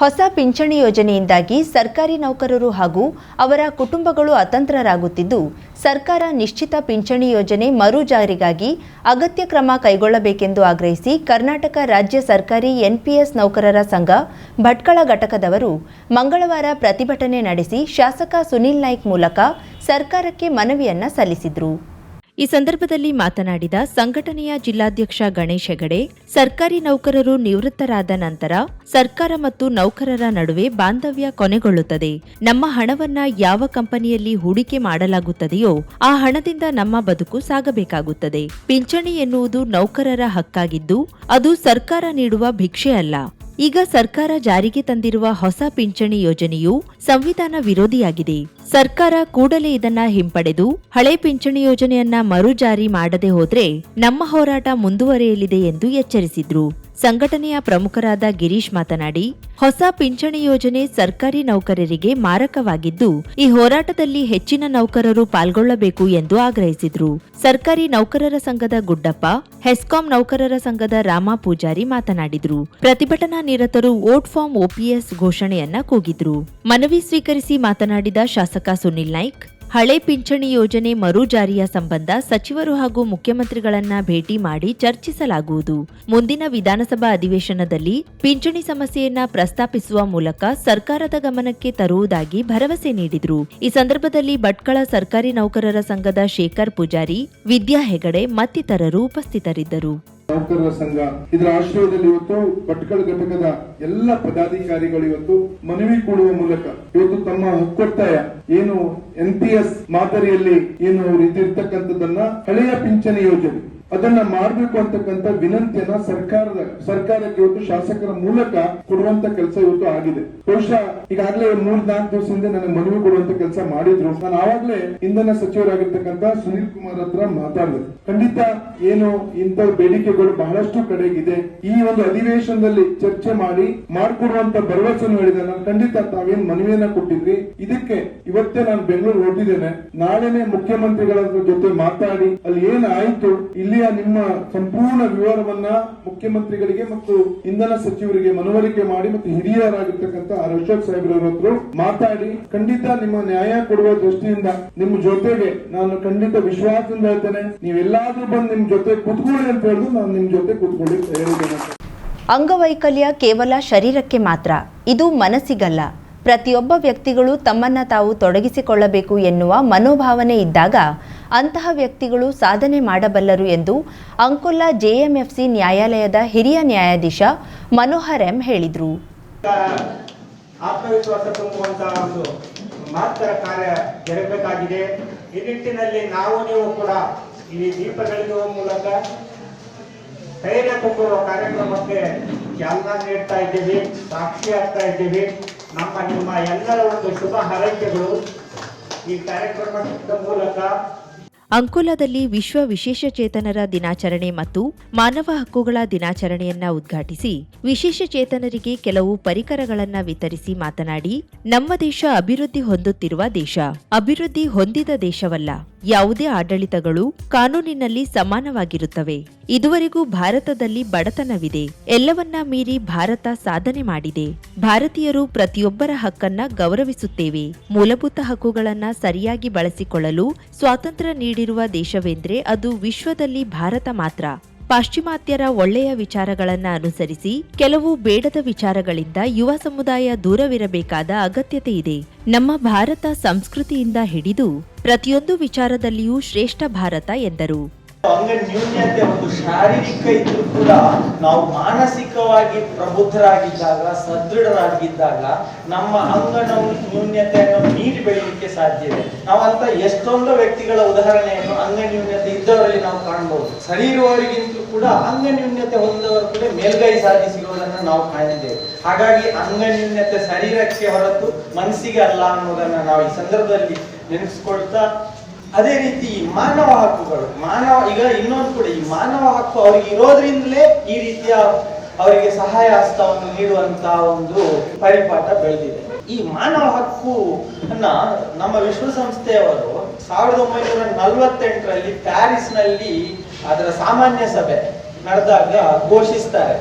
ಹೊಸ ಪಿಂಚಣಿ ಯೋಜನೆಯಿಂದಾಗಿ ಸರ್ಕಾರಿ ನೌಕರರು ಹಾಗೂ ಅವರ ಕುಟುಂಬಗಳು ಅತಂತ್ರರಾಗುತ್ತಿದ್ದು, ಸರ್ಕಾರ ನಿಶ್ಚಿತ ಪಿಂಚಣಿ ಯೋಜನೆ ಮರು ಜಾರಿಗಾಗಿ ಅಗತ್ಯ ಕ್ರಮ ಕೈಗೊಳ್ಳಬೇಕೆಂದು ಆಗ್ರಹಿಸಿ ಕರ್ನಾಟಕ ರಾಜ್ಯ ಸರ್ಕಾರಿ ಎನ್ಪಿಎಸ್ ನೌಕರರ ಸಂಘ ಭಟ್ಕಳ ಘಟಕದವರು ಮಂಗಳವಾರ ಪ್ರತಿಭಟನೆ ನಡೆಸಿ ಶಾಸಕ ಸುನಿಲ್ ನಾಯ್ಕ್ ಮೂಲಕ ಸರ್ಕಾರಕ್ಕೆ ಮನವಿಯನ್ನ ಸಲ್ಲಿಸಿದರು. ಈ ಸಂದರ್ಭದಲ್ಲಿ ಮಾತನಾಡಿದ ಸಂಘಟನೆಯ ಜಿಲ್ಲಾಧ್ಯಕ್ಷ ಗಣೇಶ್ ಹೆಗಡೆ, ಸರ್ಕಾರಿ ನೌಕರರು ನಿವೃತ್ತರಾದ ನಂತರ ಸರ್ಕಾರ ಮತ್ತು ನೌಕರರ ನಡುವೆ ಬಾಂಧವ್ಯ ಕೊನೆಗೊಳ್ಳುತ್ತದೆ. ನಮ್ಮ ಹಣವನ್ನ ಯಾವ ಕಂಪನಿಯಲ್ಲಿ ಹೂಡಿಕೆ ಮಾಡಲಾಗುತ್ತದೆಯೋ ಆ ಹಣದಿಂದ ನಮ್ಮ ಬದುಕು ಸಾಗಬೇಕಾಗುತ್ತದೆ. ಪಿಂಚಣಿ ಎನ್ನುವುದು ನೌಕರರ ಹಕ್ಕಾಗಿದ್ದು, ಅದು ಸರ್ಕಾರ ನೀಡುವ ಭಿಕ್ಷೆ ಅಲ್ಲ. ಈಗ ಸರ್ಕಾರ ಜಾರಿಗೆ ತಂದಿರುವ ಹೊಸ ಪಿಂಚಣಿ ಯೋಜನೆಯು ಸಂವಿಧಾನ ವಿರೋಧಿಯಾಗಿದೆ. ಸರ್ಕಾರ ಕೂಡಲೇ ಇದನ್ನ ಹಿಂಪಡೆದು ಹಳೆ ಪಿಂಚಣಿ ಯೋಜನೆಯನ್ನ ಮರು ಜಾರಿ ಮಾಡದೆ ಹೋದ್ರೆ ನಮ್ಮ ಹೋರಾಟ ಮುಂದುವರೆಯಲಿದೆ ಎಂದು ಎಚ್ಚರಿಸಿದ್ರು. ಸಂಘಟನೆಯ ಪ್ರಮುಖರಾದ ಗಿರೀಶ್ ಮಾತನಾಡಿ, ಹೊಸ ಪಿಂಚಣಿ ಯೋಜನೆ ಸರ್ಕಾರಿ ನೌಕರರಿಗೆ ಮಾರಕವಾಗಿದ್ದು, ಈ ಹೋರಾಟದಲ್ಲಿ ಹೆಚ್ಚಿನ ನೌಕರರು ಪಾಲ್ಗೊಳ್ಳಬೇಕು ಎಂದು ಆಗ್ರಹಿಸಿದರು. ಸರ್ಕಾರಿ ನೌಕರರ ಸಂಘದ ಗುಡ್ಡಪ್ಪ, ಹೆಸ್ಕಾಂ ನೌಕರರ ಸಂಘದ ರಾಮ ಪೂಜಾರಿ ಮಾತನಾಡಿದರು. ಪ್ರತಿಭಟನಾ ನಿರತರು ವೋಟ್ ಫಾರ್ಮ್ ಓಪಿಎಸ್ ಘೋಷಣೆಯನ್ನ ಕೂಗಿದ್ರು. ಮನವಿ ಸ್ವೀಕರಿಸಿ ಮಾತನಾಡಿದ ಶಾಸಕ ಸುನಿಲ್ ನಾಯ್ಕ್ ಹಳೆ ಪಿಂಚಣಿ ಯೋಜನೆ ಮರು ಜಾರಿಯ ಸಂಬಂಧ ಸಚಿವರು ಹಾಗೂ ಮುಖ್ಯಮಂತ್ರಿಗಳನ್ನ ಭೇಟಿ ಮಾಡಿ ಚರ್ಚಿಸಲಾಗುವುದು. ಮುಂದಿನ ವಿಧಾನಸಭಾ ಅಧಿವೇಶನದಲ್ಲಿ ಪಿಂಚಣಿ ಸಮಸ್ಯೆಯನ್ನ ಪ್ರಸ್ತಾಪಿಸುವ ಮೂಲಕ ಸರ್ಕಾರದ ಗಮನಕ್ಕೆ ತರುವುದಾಗಿ ಭರವಸೆ ನೀಡಿದರು. ಈ ಸಂದರ್ಭದಲ್ಲಿ ಭಟ್ಕಳ ಸರ್ಕಾರಿ ನೌಕರರ ಸಂಘದ ಶೇಖರ್ ಪೂಜಾರಿ, ವಿದ್ಯಾ ಹೆಗಡೆ ಮತ್ತಿತರರು ಉಪಸ್ಥಿತರಿದ್ದರು. ನೌಕರರ ಸಂಘ. ಇದರ ಆಶ್ರಯದಲ್ಲಿ ಇವತ್ತು ಭಟ್ಕಳ ಘಟಕದ ಎಲ್ಲ ಪದಾಧಿಕಾರಿಗಳು ಇವತ್ತು ಮನವಿ ಕೊಡುವ ಮೂಲಕ ಇವತ್ತು ತಮ್ಮ ಹಕ್ಕೊತ್ತಾಯ ಏನು ಎನ್ ಪಿ ಎಸ್ ಮಾದರಿಯಲ್ಲಿ ಏನು ಇದಿರ್ತಕ್ಕಂಥದ್ದನ್ನ ಹಳೆಯ ಪಿಂಚಣಿ ಯೋಜನೆ ಅದನ್ನ ಮಾಡಬೇಕು ಅಂತಕ್ಕಂಥ ವಿನಂತಿಯನ್ನ ಸರ್ಕಾರದ, ಸರ್ಕಾರಕ್ಕೆ ಇವತ್ತು ಶಾಸಕರ ಮೂಲಕ ಕೊಡುವಂತ ಕೆಲಸ ಇವತ್ತು ಆಗಿದೆ. ಬಹುಶಃ ಈಗಾಗಲೇ ಮೂರ್, ನಾಲ್ಕು ದಿವಸದಿಂದ ನನಗೆ ಮನವಿ ಕೊಡುವಂತ ಕೆಲಸ ಮಾಡಿದ್ರು. ನಾನು ಆವಾಗಲೇ ಇಂಧನ ಸಚಿವರಾಗಿರ್ತಕ್ಕಂಥ ಸುನೀಲ್ ಕುಮಾರ್ ಹತ್ರ ಮಾತಾಡಿದೆ. ಖಂಡಿತ ಏನು ಇಂಥ ಬೇಡಿಕೆಗಳು ಬಹಳಷ್ಟು ಕಡೆಗಿದೆ. ಈ ಒಂದು ಅಧಿವೇಶನದಲ್ಲಿ ಚರ್ಚೆ ಮಾಡಿ ಮಾಡಿಕೊಡುವಂತ ಭರವಸೆಯನ್ನು ಹೇಳಿದೆ ನಾನು ಖಂಡಿತ ತಾವೇನ್ ಮನವಿಯನ್ನ ಕೊಟ್ಟಿದ್ರಿ. ಇದಕ್ಕೆ ಇವತ್ತೇ ನಾನು ಬೆಂಗಳೂರು ಹೊರಟಿದ್ದೇನೆ. ನಾಳೆನೆ ಮುಖ್ಯಮಂತ್ರಿಗಳ ಜೊತೆ ಮಾತಾಡಿ ಅಲ್ಲಿ ಏನಾಯ್ತು ಇಲ್ಲಿಯ ನಿಮ್ಮ ಸಂಪೂರ್ಣ ವಿವರವನ್ನ ಮುಖ್ಯಮಂತ್ರಿಗಳಿಗೆ ಮತ್ತು ಇಂಧನ ಸಚಿವರಿಗೆ ಮನವರಿಕೆ ಮಾಡಿ ಮತ್ತು ಹಿರಿಯರಾಗಿರ್ತಕ್ಕಂಥ ಅಶೋಕ್ ಸಾಹೇಬ್ರವ್ರ ಮಾತಾಡಿ. ಖಂಡಿತ ನಿಮ್ಮ ನ್ಯಾಯ ಕೊಡುವ ದೃಷ್ಟಿಯಿಂದ ನಿಮ್ಮ ಜೊತೆಗೆ ನಾನು ಖಂಡಿತ ವಿಶ್ವಾಸದಿಂದ ಹೇಳ್ತೇನೆ. ನೀವೆಲ್ಲಾದ್ರೂ ಬಂದು ನಿಮ್ ಜೊತೆ ಕೂತ್ಕೊಳ್ಳಿ ಅಂತ ಹೇಳಿದ್ರು ನಾನು ನಿಮ್ ಜೊತೆ ಕೂತ್ಕೊಳ್ಳಿ. ಹೇಳಿದ್ದೇನೆ ಅಂಗವೈಕಲ್ಯ ಕೇವಲ ಶರೀರಕ್ಕೆ ಮಾತ್ರ, ಇದು ಮನಸ್ಸಿಗಲ್ಲ. ಪ್ರತಿಯೊಬ್ಬ ವ್ಯಕ್ತಿಗಳು ತಮ್ಮನ್ನ ತಾವು ತೊಡಗಿಸಿಕೊಳ್ಳಬೇಕು ಎನ್ನುವ ಮನೋಭಾವನೆ ಇದ್ದಾಗ ಅಂತಹ ವ್ಯಕ್ತಿಗಳು ಸಾಧನೆ ಮಾಡಬಲ್ಲರು ಎಂದು ಅಂಕೋಲಾ ಜೆಎಂಎಫ್ಸಿ ನ್ಯಾಯಾಲಯದ ಹಿರಿಯ ನ್ಯಾಯಾಧೀಶ ಮನೋಹರ್ ಎಂ ಹೇಳಿದರು. ಆತ್ಮವಿಶ್ವಾಸ ತುಂಬುವಂತಹ ಒಂದು ಮಹತ್ತರ ಕಾರ್ಯ ಜರಗಬೇಕಾಗಿದೆ. ಈ ನಿಟ್ಟಿನಲ್ಲಿ ನಾವು ನೀವು ಕೂಡ ಈ ದೀಪ ಬೆಳಗುವ ಮೂಲಕ ಧೈರ್ಯ ತುಂಬುವ ಕಾರ್ಯಕ್ರಮಕ್ಕೆ ಚಾಲನಾ ನೀಡ್ತಾ ಇದ್ದೀವಿ, ಸಾಕ್ಷಿ ಆಗ್ತಾ ಇದ್ದೀವಿ. ನಮ್ಮ ನಿಮ್ಮ ಎಲ್ಲರ ಒಂದು ಶುಭ ಹಾರೈಕೆಗಳು ಈ ಕಾರ್ಯಕ್ರಮದ ಮೂಲಕ. ಅಂಕೋಲಾದಲ್ಲಿ ವಿಶ್ವ ವಿಶೇಷಚೇತನರ ದಿನಾಚರಣೆ ಮತ್ತು ಮಾನವ ಹಕ್ಕುಗಳ ದಿನಾಚರಣೆಯನ್ನ ಉದ್ಘಾಟಿಸಿ ವಿಶೇಷಚೇತನರಿಗೆ ಕೆಲವು ಪರಿಕರಗಳನ್ನ ವಿತರಿಸಿ ಮಾತನಾಡಿ, ನಮ್ಮ ದೇಶ ಅಭಿವೃದ್ಧಿ ಹೊಂದುತ್ತಿರುವ ದೇಶ, ಅಭಿವೃದ್ಧಿ ಹೊಂದಿದ ದೇಶವಲ್ಲ. ಯಾವುದೇ ಆಡಳಿತಗಳು ಕಾನೂನಿನಲ್ಲಿ ಸಮಾನವಾಗಿರುತ್ತವೆ. ಇದುವರೆಗೂ ಭಾರತದಲ್ಲಿ ಬಡತನವಿದೆ. ಎಲ್ಲವನ್ನ ಮೀರಿ ಭಾರತ ಸಾಧನೆ ಮಾಡಿದೆ. ಭಾರತೀಯರು ಪ್ರತಿಯೊಬ್ಬರ ಹಕ್ಕನ್ನ ಗೌರವಿಸುತ್ತೇವೆ. ಮೂಲಭೂತ ಹಕ್ಕುಗಳನ್ನ ಸರಿಯಾಗಿ ಬಳಸಿಕೊಳ್ಳಲು ಸ್ವಾತಂತ್ರ್ಯ ನೀಡಿರುವ ದೇಶವೆಂದ್ರೆ ಅದು ವಿಶ್ವದಲ್ಲಿ ಭಾರತ ಮಾತ್ರ. ಪಾಶ್ಚಿಮಾತ್ಯರ ಒಳ್ಳೆಯ ವಿಚಾರಗಳನ್ನ ಅನುಸರಿಸಿ ಕೆಲವು ಬೇಡದ ವಿಚಾರಗಳಿಂದ ಯುವ ಸಮುದಾಯ ದೂರವಿರಬೇಕಾದ ಅಗತ್ಯತೆ ಇದೆ. ನಮ್ಮ ಭಾರತ ಸಂಸ್ಕೃತಿಯಿಂದ ಹಿಡಿದು ಪ್ರತಿಯೊಂದು ವಿಚಾರದಲ್ಲಿಯೂ ಶ್ರೇಷ್ಠ ಭಾರತ ಎಂದರು. ಅಂಗ ನ್ಯೂನ್ಯತೆ ಒಂದು ಶಾರೀರಿಕ ಇದ್ರೂ ಕೂಡ ನಾವು ಮಾನಸಿಕವಾಗಿ ಪ್ರಬುದ್ಧರಾಗಿದ್ದಾಗ, ಸದೃಢರಾಗಿದ್ದಾಗ ನಮ್ಮ ಅಂಗ ನೌ- ನ್ಯೂನ್ಯತೆಯನ್ನು ಮೀರಿ ಬೆಳೀಲಿಕ್ಕೆ ಸಾಧ್ಯ ಇದೆ. ನಾವಂತ ಎಷ್ಟೊಂದು ವ್ಯಕ್ತಿಗಳ ಉದಾಹರಣೆಯನ್ನು ಅಂಗ ನ್ಯೂನ್ಯತೆ ಇದ್ದವರಲ್ಲಿ ನಾವು ಕಾಣಬಹುದು ಸರಿ ಇರುವವರಿಗಿಂತಲೂ ಕೂಡ ಅಂಗ ನ್ಯೂನ್ಯತೆ ಹೊಂದವರು ಕೂಡ ಮೇಲ್ಗೈ ಸಾಧಿಸಿರುವುದನ್ನು ನಾವು ಕಾಣಿದ್ದೇವೆ ಹಾಗಾಗಿ ಅಂಗ ನ್ಯೂನ್ಯತೆ ಶರೀರಕ್ಕೆ ಹೊರತು ಮನಸ್ಸಿಗೆ ಅಲ್ಲ ಅನ್ನೋದನ್ನ ನಾವು ಈ ಸಂದರ್ಭದಲ್ಲಿ ನೆನೆಸ್ಕೊಳ್ತಾ ಅದೇ ರೀತಿ ಮಾನವ ಹಕ್ಕುಗಳು, ಮಾನವ, ಈಗ ಇನ್ನೊಂದು ಕೂಡ ಈ ಮಾನವ ಹಕ್ಕು ಅವ್ರಿಗೆ ಇರೋದ್ರಿಂದಲೇ ಈ ರೀತಿಯ ಅವರಿಗೆ ಸಹಾಯ ಹಸ್ತವನ್ನು ನೀಡುವಂತ ಒಂದು ಪರಿಪಾಠ ಬೆಳೆದಿದೆ. ಈ ಮಾನವ ಹಕ್ಕು ಅನ್ನ ನಮ್ಮ ವಿಶ್ವಸಂಸ್ಥೆಯವರು ಸಾವಿರದ ಒಂಬೈನೂರ ನಲವತ್ತೆಂಟರಲ್ಲಿ ಪ್ಯಾರಿಸ್ನಲ್ಲಿ ಅದರ ಸಾಮಾನ್ಯ ಸಭೆ ನಡೆದಾಗ ಘೋಷಿಸ್ತಾರೆ.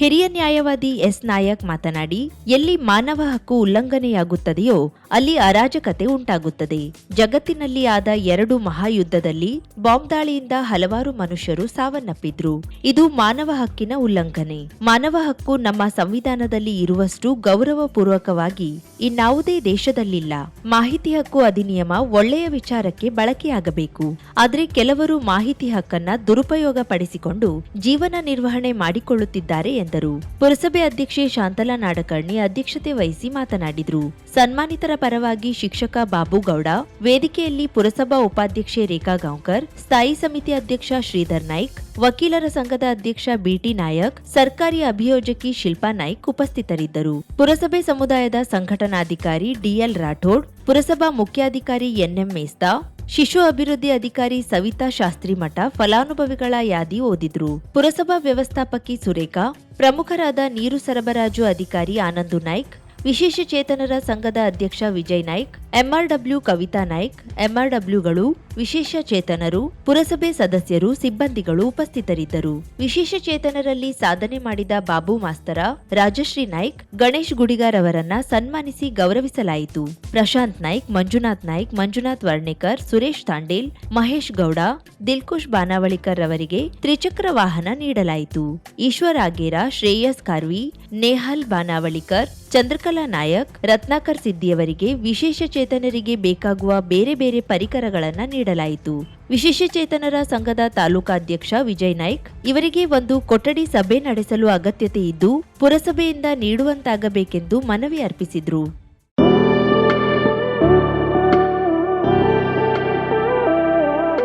ಹಿರಿಯ ನ್ಯಾಯವಾದಿ ಎಸ್. ನಾಯಕ್ ಮಾತನಾಡಿ, ಎಲ್ಲಿ ಮಾನವ ಹಕ್ಕು ಉಲ್ಲಂಘನೆಯಾಗುತ್ತದೆಯೋ ಅಲ್ಲಿ ಅರಾಜಕತೆ ಉಂಟಾಗುತ್ತದೆ. ಜಗತ್ತಿನಲ್ಲಿ ಆದ ಎರಡು ಮಹಾಯುದ್ಧದಲ್ಲಿ ಬಾಂಬ್ ದಾಳಿಯಿಂದ ಹಲವಾರು ಮನುಷ್ಯರು ಸಾವನ್ನಪ್ಪಿದ್ರು. ಇದು ಮಾನವ ಹಕ್ಕಿನ ಉಲ್ಲಂಘನೆ. ಮಾನವ ಹಕ್ಕು ನಮ್ಮ ಸಂವಿಧಾನದಲ್ಲಿ ಇರುವಷ್ಟು ಗೌರವಪೂರ್ವಕವಾಗಿ ಇನ್ನಾವುದೇ ದೇಶದಲ್ಲಿಲ್ಲ. ಮಾಹಿತಿ ಹಕ್ಕು ಅಧಿನಿಯಮ ಒಳ್ಳೆಯ ವಿಚಾರಕ್ಕೆ ಬಳಕೆಯಾಗಬೇಕು. ಆದರೆ ಕೆಲವರು ಮಾಹಿತಿ ಹಕ್ಕನ್ನ ದುರುಪಯೋಗ ಪಡಿಸಿಕೊಂಡು ಜೀವನ ನಿರ್ವಹಣೆ ಮಾಡಿಕೊಳ್ಳುತ್ತಿದ್ದಾರೆ ಎಂದರು ಪುರಸಭೆ ಅಧ್ಯಕ್ಷೆ ಶಾಂತಲಾ ನಾಡಕರ್ಣಿ ಅಧ್ಯಕ್ಷತೆ ವಹಿಸಿ ಮಾತನಾಡಿದರು. ಸನ್ಮಾನಿತರ ಪರವಾಗಿ ಶಿಕ್ಷಕ ಬಾಬುಗೌಡ ವೇದಿಕೆಯಲ್ಲಿ ಪುರಸಭಾ ಉಪಾಧ್ಯಕ್ಷೆ ರೇಖಾ ಗಾಂವ್ಕರ್, ಸ್ಥಾಯಿ ಸಮಿತಿ ಅಧ್ಯಕ್ಷ ಶ್ರೀಧರ್ ನಾಯ್ಕ್, ವಕೀಲರ ಸಂಘದ ಅಧ್ಯಕ್ಷ ಬಿಟಿ ನಾಯಕ್, ಸರ್ಕಾರಿ ಅಭಿಯೋಜಕಿ ಶಿಲ್ಪಾ ನಾಯ್ಕ್ ಉಪಸ್ಥಿತರಿದ್ದರು. ಪುರಸಭೆ ಸಮುದಾಯದ ಸಂಘಟನಾಧಿಕಾರಿ ಡಿಎಲ್ ರಾಠೋಡ್, ಪುರಸಭಾ ಮುಖ್ಯಾಧಿಕಾರಿ ಎನ್ಎಂ ಮೇಸ್ತಾ ಶಿಶು ಅಭಿವೃದ್ಧಿ ಅಧಿಕಾರಿ ಸವಿತಾ ಶಾಸ್ತ್ರಿ ಮಠ ಫಲಾನುಭವಿಗಳ ಯಾದಿ ಓದಿದ್ರು. ಪುರಸಭಾ ವ್ಯವಸ್ಥಾಪಕಿ ಸುರೇಖಾ, ಪ್ರಮುಖರಾದ ನೀರು ಸರಬರಾಜು ಅಧಿಕಾರಿ ಆನಂದು ನಾಯ್ಕ್ ವಿಶೇಷ ಚೇತನರ ಸಂಘದ ಅಧ್ಯಕ್ಷ ವಿಜಯ್ ನಾಯ್ಕ್ ಎಂಆರ್ಡಬ್ಲ್ಯೂ ಕವಿತಾ ನಾಯ್ಕ್ ಎಂಆರ್ಡಬ್ಲ್ಯೂಗಳು ವಿಶೇಷ ಚೇತನರು, ಪುರಸಭೆ ಸದಸ್ಯರು, ಸಿಬ್ಬಂದಿಗಳು ಉಪಸ್ಥಿತರಿದ್ದರು. ವಿಶೇಷ ಚೇತನರಲ್ಲಿ ಸಾಧನೆ ಮಾಡಿದ ಬಾಬು ಮಾಸ್ತರ, ರಾಜಶ್ರೀ ನಾಯ್ಕ್, ಗಣೇಶ್ ಗುಡಿಗಾರ್ ಅವರನ್ನ ಸನ್ಮಾನಿಸಿ ಗೌರವಿಸಲಾಯಿತು. ಪ್ರಶಾಂತ್ ನಾಯ್ಕ್, ಮಂಜುನಾಥ್ ನಾಯ್ಕ್, ಮಂಜುನಾಥ್ ವರ್ಣೇಕರ್, ಸುರೇಶ್ ತಾಂಡೇಲ್, ಮಹೇಶ್ ಗೌಡ, ದಿಲ್ಕುಶ್ ಬಾನಾವಳಿಕರ್ ಅವರಿಗೆ ತ್ರಿಚಕ್ರ ವಾಹನ ನೀಡಲಾಯಿತು. ಈಶ್ವರ್ ಆಗೇರ, ಶ್ರೇಯಸ್ ಕಾರ್ವಿ, ನೇಹಲ್ ಬಾನಾವಳಿಕರ್ ಚಂದ್ರಕಲಾ ನಾಯಕ್, ರತ್ನಾಕರ್ ಸಿದ್ದಿಯವರಿಗೆ ವಿಶೇಷ ಚೇತನರಿಗೆ ಬೇಕಾಗುವ ಬೇರೆ ಬೇರೆ ಪರಿಕರಗಳನ್ನು ನೀಡಲಾಯಿತು. ವಿಶೇಷ ಚೇತನರ ಸಂಘದ ತಾಲೂಕಾಧ್ಯಕ್ಷ ವಿಜಯ್ ನಾಯ್ಕ್, ಇವರಿಗೆ ಒಂದು ಕೊಠಡಿ ಸಭೆ ನಡೆಸಲು ಅಗತ್ಯತೆ ಇದ್ದು, ಪುರಸಭೆಯಿಂದ ನೀಡುವಂತಾಗಬೇಕೆಂದು ಮನವಿ ಅರ್ಪಿಸಿದ್ರು.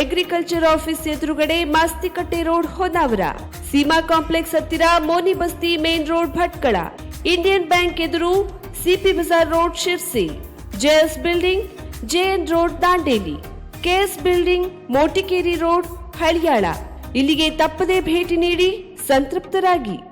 Agriculture office ಎದುರುಗಡೆ ಮಾಸ್ತಿಕಟ್ಟೆ ರೋಡ್ ಹೊನ್ನಾವರ. ಸೀಮಾ ಕಾಂಪ್ಲೆಕ್ಸ್ ಹತ್ತಿರ Moni Basti main road Bhatkal. Indian bank ಎದುರು CP Bazaar road Sirsi. JS building, JN road Dandeli. KS building, Motikeri road Haliyal. ಇಲ್ಲಿಗೆ ತಪ್ಪದೇ ಭೇಟಿ ನೀಡಿ ಸಂತೃಪ್ತರಾಗಿ.